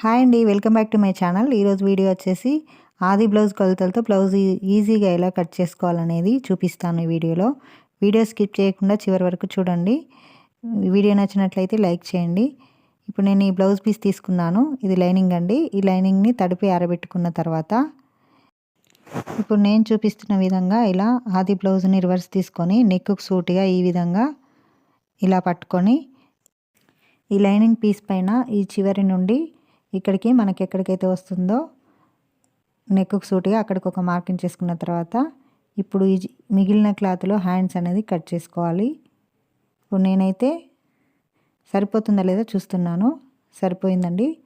Hi అండి welcome back to my channel. ఈరోజు video వచ్చేసి ఆది బ్లౌజ్ కొలతలతో బ్లౌజ్ ఈజీగా ఎలా కట్ చేసుకోవాలనేది చూపిస్తాను ఈ వీడియోలో. వీడియో స్కిప్ చేయకుండా చివరి వరకు చూడండి. వీడియో నచ్చినట్లయితే లైక్ చేయండి. ఇప్పుడు నేను ఈ బ్లౌజ్ పీస్ తీసుకున్నాను. ఇది లైనింగ్ అండి. ఈ లైనింగ్ని తడిపి ఆరబెట్టుకున్న తర్వాత ఇప్పుడు నేను చూపిస్తున్న విధంగా ఇలా ఆది బ్లౌజ్ని రివర్స్ తీసుకొని నెక్కు సూటిగా ఈ విధంగా ఇలా పట్టుకొని ఈ లైనింగ్ పీస్ పైన ఈ చివరి నుండి ఇక్కడికి మనకి ఎక్కడికైతే వస్తుందో నెక్కు సూటిగా అక్కడికి ఒక మార్కింగ్ చేసుకున్న తర్వాత ఇప్పుడు ఈ మిగిలిన క్లాత్లో హ్యాండ్స్ అనేది కట్ చేసుకోవాలి. ఇప్పుడు నేనైతే సరిపోతుందా లేదో చూస్తున్నాను. సరిపోయిందండి.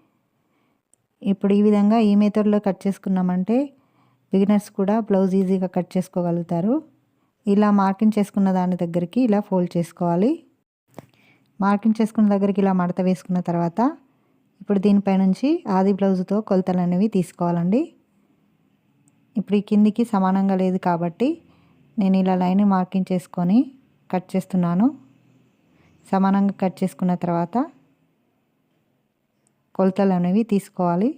ఇప్పుడు ఈ విధంగా ఈ మెథడ్లో కట్ చేసుకున్నామంటే బిగినర్స్ కూడా బ్లౌజ్ ఈజీగా కట్ చేసుకోగలుగుతారు. ఇలా మార్కింగ్ చేసుకున్న దాని దగ్గరికి ఇలా ఫోల్డ్ చేసుకోవాలి. మార్కింగ్ చేసుకున్న దగ్గరికి ఇలా మడత వేసుకున్న తర్వాత ఇప్పుడు దీనిపై నుంచి ఆది బ్లౌజ్తో కొలతలు అనేవి తీసుకోవాలండి. ఇప్పుడు ఈ కిందికి సమానంగా లేదు కాబట్టి నేను ఇలా లైన్ మార్కింగ్ చేసుకొని కట్ చేస్తున్నాను. సమానంగా కట్ చేసుకున్న తర్వాత కొలతలు అనేవి తీసుకోవాలి.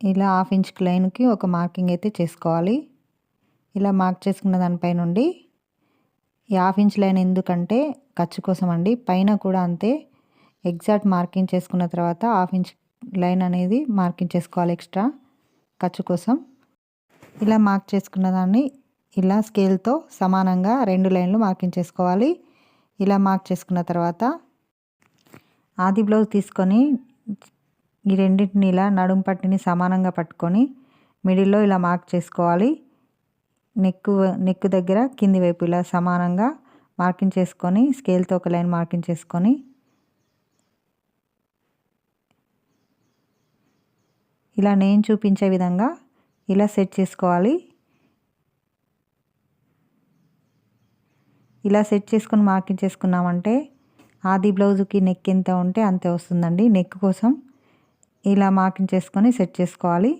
ఇలా హాఫ్ ఇంచ్ లైన్కి ఒక మార్కింగ్ అయితే చేసుకోవాలి. ఇలా మార్క్ చేసుకున్న దానిపై నుండి ఈ హాఫ్ ఇంచ్ లైన్ ఎందుకంటే ఖర్చు కోసం అండి పైన కూడా అంతే. ఎగ్జాక్ట్ మార్కింగ్ చేసుకున్న తర్వాత హాఫ్ ఇంచ్ లైన్ అనేది మార్కింగ్ చేసుకోవాలి ఎక్స్ట్రా ఖర్చు కోసం. ఇలా మార్క్ చేసుకున్న దాన్ని ఇలా స్కేల్తో సమానంగా రెండు లైన్లు మార్కింగ్ చేసుకోవాలి. ఇలా మార్క్ చేసుకున్న తర్వాత ఆది బ్లౌజ్ తీసుకొని ఈ రెండింటిని ఇలా నడుము పట్టిని సమానంగా పట్టుకొని మిడిల్లో ఇలా మార్క్ చేసుకోవాలి. నెక్ నెక్ దగ్గర కింది వైపు ఇలా సమానంగా మార్కింగ్ చేసుకొని స్కేల్తో ఒక లైన్ మార్కింగ్ చేసుకొని ఇలా నేను చూపించే విధంగా ఇలా సెట్ చేసుకోవాలి. ఇలా సెట్ చేసుకొని మార్కింగ్ చేసుకున్నామంటే ఆది బ్లౌజ్కి నెక్ ఎంత ఉంటే అంతే వస్తుందండి. నెక్ కోసం ఇలా మార్కింగ్ చేసుకొని సెట్ చేసుకోవాలి.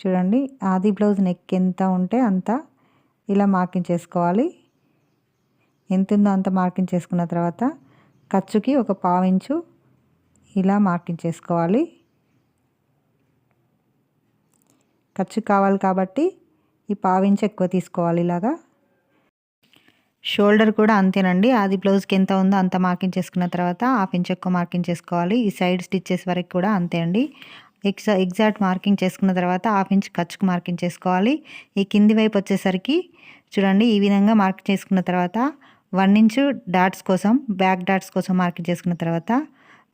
చూడండి. ఆది బ్లౌజ్ నెక్ ఎంత ఉంటే అంత ఇలా మార్కింగ్ చేసుకోవాలి. ఎంత ఉందో అంత మార్కింగ్ చేసుకున్న తర్వాత ఖర్చుకి ఒక పావించు ఇలా మార్కింగ్ చేసుకోవాలి. ఖర్చు కావాలి కాబట్టి ఈ పావించు ఎక్కువ తీసుకోవాలి ఇలాగా. షోల్డర్ కూడా అంతేనండి. అది బ్లౌజ్కి ఎంత ఉందో అంత మార్కింగ్ చేసుకున్న తర్వాత హాఫ్ ఇంచ్ ఎక్కువ మార్కింగ్ చేసుకోవాలి. ఈ సైడ్ స్టిచ్చెస్ వరకు కూడా అంతే అండి. ఎక్సా ఎగ్జాక్ట్ మార్కింగ్ చేసుకున్న తర్వాత హాఫ్ ఇంచ్ ఖర్చుకు మార్కింగ్ చేసుకోవాలి. ఈ కింది వైపు వచ్చేసరికి చూడండి ఈ విధంగా మార్కింగ్ చేసుకున్న తర్వాత వన్ ఇంచ్ డాట్స్ కోసం బ్యాక్ డాట్స్ కోసం మార్కింగ్ చేసుకున్న తర్వాత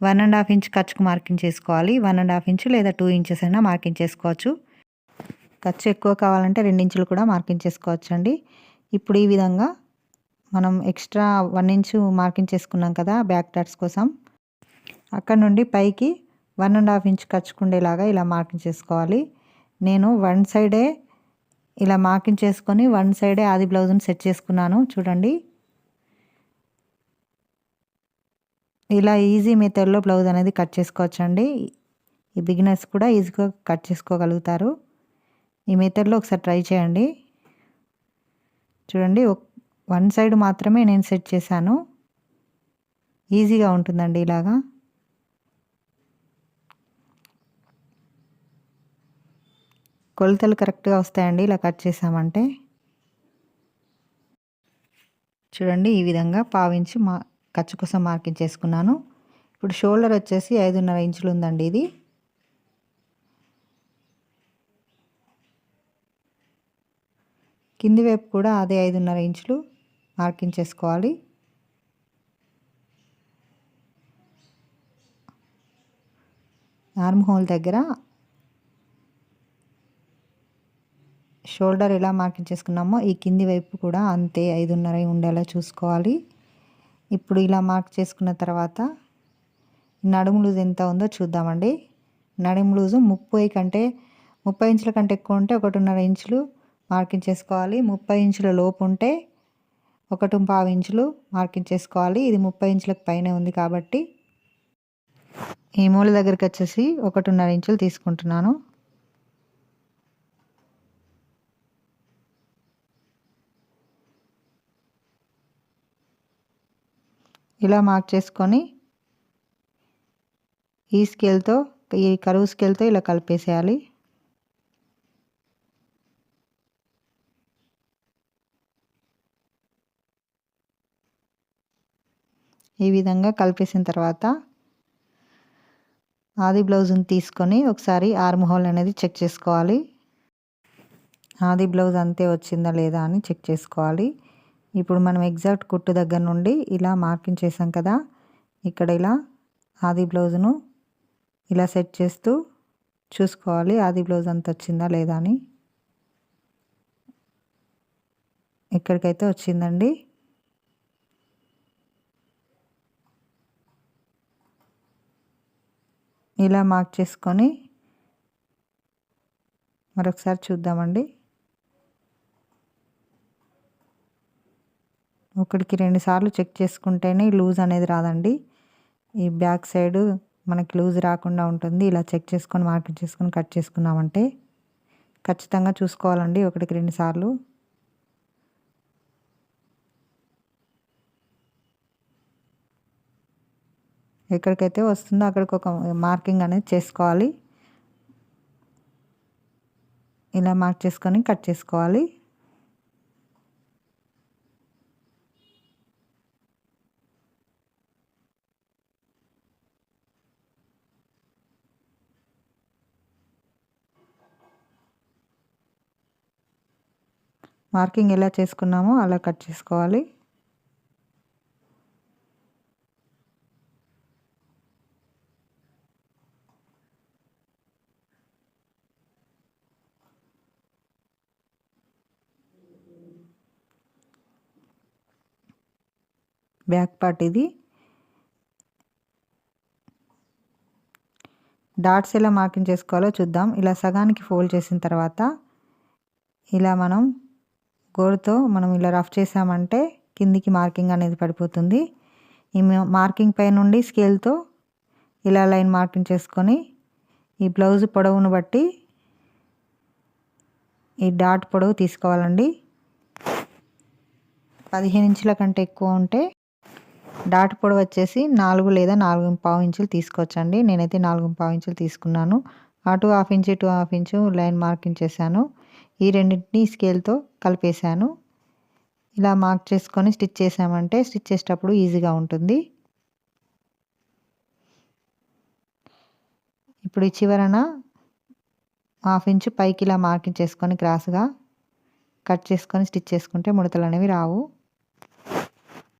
వన్ అండ్ హాఫ్ ఇంచ్ ఖర్చుకు మార్కింగ్ చేసుకోవాలి. వన్ అండ్ హాఫ్ ఇంచ్ లేదా టూ ఇంచెస్ అయినా మార్కింగ్ చేసుకోవచ్చు. ఖర్చు ఎక్కువ కావాలంటే రెండించులు కూడా మార్కింగ్ చేసుకోవచ్చు అండి. ఇప్పుడు ఈ విధంగా మనం ఎక్స్ట్రా వన్ ఇంచు మార్కింగ్ చేసుకున్నాం కదా బ్యాక్ డాట్స్ కోసం. అక్కడ నుండి పైకి వన్ అండ్ హాఫ్ ఇంచ్ కచ్చుకుండేలాగా ఇలా మార్కింగ్ చేసుకోవాలి. నేను వన్ సైడే ఇలా మార్కింగ్ చేసుకొని వన్ సైడే ఆది బ్లౌజ్ని సెట్ చేసుకున్నాను. చూడండి. ఇలా ఈజీ మెథడ్లో బ్లౌజ్ అనేది కట్ చేసుకోవచ్చండి. ఈ బిగినర్స్ కూడా ఈజీగా కట్ చేసుకోగలుగుతారు. ఈ మెథడ్లో ఒకసారి ట్రై చేయండి. చూడండి వన్ సైడ్ మాత్రమే నేను సెట్ చేశాను. ఈజీగా ఉంటుందండి ఇలాగా. కొలతలు కరెక్ట్గా వస్తాయండి? ఇలా కట్ చేసామంటే. చూడండి ఈ విధంగా పావించి మా ఖర్చు కోసం మార్కింగ్ చేసుకున్నాను. ఇప్పుడు షోల్డర్ వచ్చేసి ఐదున్నర ఇంచులు ఉందండి ఇది. కింది వైపు కూడా అదే ఐదున్నర ఇంచులు మార్కింగ్ చేసుకోవాలి. ఆర్మ్ హోల్ దగ్గర షోల్డర్ ఎలా మార్కింగ్ చేసుకున్నామో ఈ కింది వైపు కూడా అంతే ఐదున్నర ఉండేలా చూసుకోవాలి. ఇప్పుడు ఇలా మార్క్ చేసుకున్న తర్వాత నడుము లూజ్ ఎంత ఉందో చూద్దామండి. నడుము లూజు ముప్పై కంటే ముప్పై ఇంచుల కంటే ఎక్కువ ఉంటే ఒకటిన్నర ఇంచులు మార్కింగ్ చేసుకోవాలి. ముప్పై ఇంచుల లోపు ఉంటే ఒకటి పావు ఇంచులు మార్కింగ్ చేసుకోవాలి. ఇది ముప్పై ఇంచులకు పైన ఉంది కాబట్టి ఈ మూల దగ్గరికి వచ్చేసి ఒకటిన్నర ఇంచులు తీసుకుంటున్నాను. ఇలా మార్క్ చేసుకొని ఈ స్కేల్తో ఈ కరువు స్కేల్తో ఇలా కలిపేసేయాలి. ఈ విధంగా కలిపేసిన తర్వాత ఆది బ్లౌజ్ని తీసుకొని ఒకసారి ఆర్మ్ హోల్ అనేది చెక్ చేసుకోవాలి. ఆది బ్లౌజ్ అంతే వచ్చిందా లేదా అని చెక్ చేసుకోవాలి. ఇప్పుడు మనం ఎగ్జాక్ట్ కుట్టు దగ్గర నుండి ఇలా మార్కింగ్ చేసాం కదా ఇక్కడ ఇలా ఆది బ్లౌజ్ను ఇలా సెట్ చేస్తూ చూసుకోవాలి. ఆది బ్లౌజ్ అంత వచ్చిందా లేదా అని. ఇక్కడికైతే వచ్చిందండి. ఇలా మార్క్ చేసుకొని మరొకసారి చూద్దామండి. ఒకటికి రెండు సార్లు చెక్ చేసుకుంటేనే లూజ్ అనేది రాదండి. ఈ బ్యాక్ సైడ్ మనకి లూజ్ రాకుండా ఉంటుంది. ఇలా చెక్ చేసుకొని మార్కెట్ చేసుకొని కట్ చేసుకున్నామంటే ఖచ్చితంగా చూసుకోవాలండి ఒకటికి రెండు సార్లు. ఎక్కడికైతే వస్తుందో అక్కడికి ఒక మార్కింగ్ అనేది చేసుకోవాలి. ఇలా మార్క్ చేసుకొని కట్ చేసుకోవాలి. మార్కింగ్ ఎలా చేసుకున్నామో అలా కట్ చేసుకోవాలి. బ్యాక్ పార్ట్ ఇది. డాట్స్ ఎలా మార్కింగ్ చేసుకోవాలో చూద్దాం. ఇలా సగానికి ఫోల్డ్ చేసిన తర్వాత ఇలా మనం గోరుతో మనం ఇలా రఫ్ చేసామంటే కిందికి మార్కింగ్ అనేది పడిపోతుంది. ఈ మార్కింగ్ పై నుండి స్కేల్తో ఇలా లైన్ మార్కింగ్ చేసుకొని ఈ బ్లౌజ్ పొడవును బట్టి ఈ డాట్ పొడవు తీసుకోవాలండి. పదిహేను ఇంచుల కంటే ఎక్కువ ఉంటే డాట్ పొడవు వచ్చేసి నాలుగు లేదా నాలుగు పావు ఇంచులు తీసుకోవచ్చండి. నేనైతే నాలుగు పావు ఇంచులు తీసుకున్నాను. అటు half inch to half inch line marking చేశాను. ఈ రెండింటిని స్కేల్తో కలిపేశాను. ఇలా మార్క్ చేసుకొని స్టిచ్ చేసామంటే స్టిచ్ చేసేటప్పుడు ఈజీగా ఉంటుంది. ఇప్పుడు ఈ చివరన హాఫ్ ఇంచు పైకి ఇలా మార్కింగ్ చేసుకొని క్రాస్గా కట్ చేసుకొని స్టిచ్ చేసుకుంటే ముడతలు అనేవి రావు.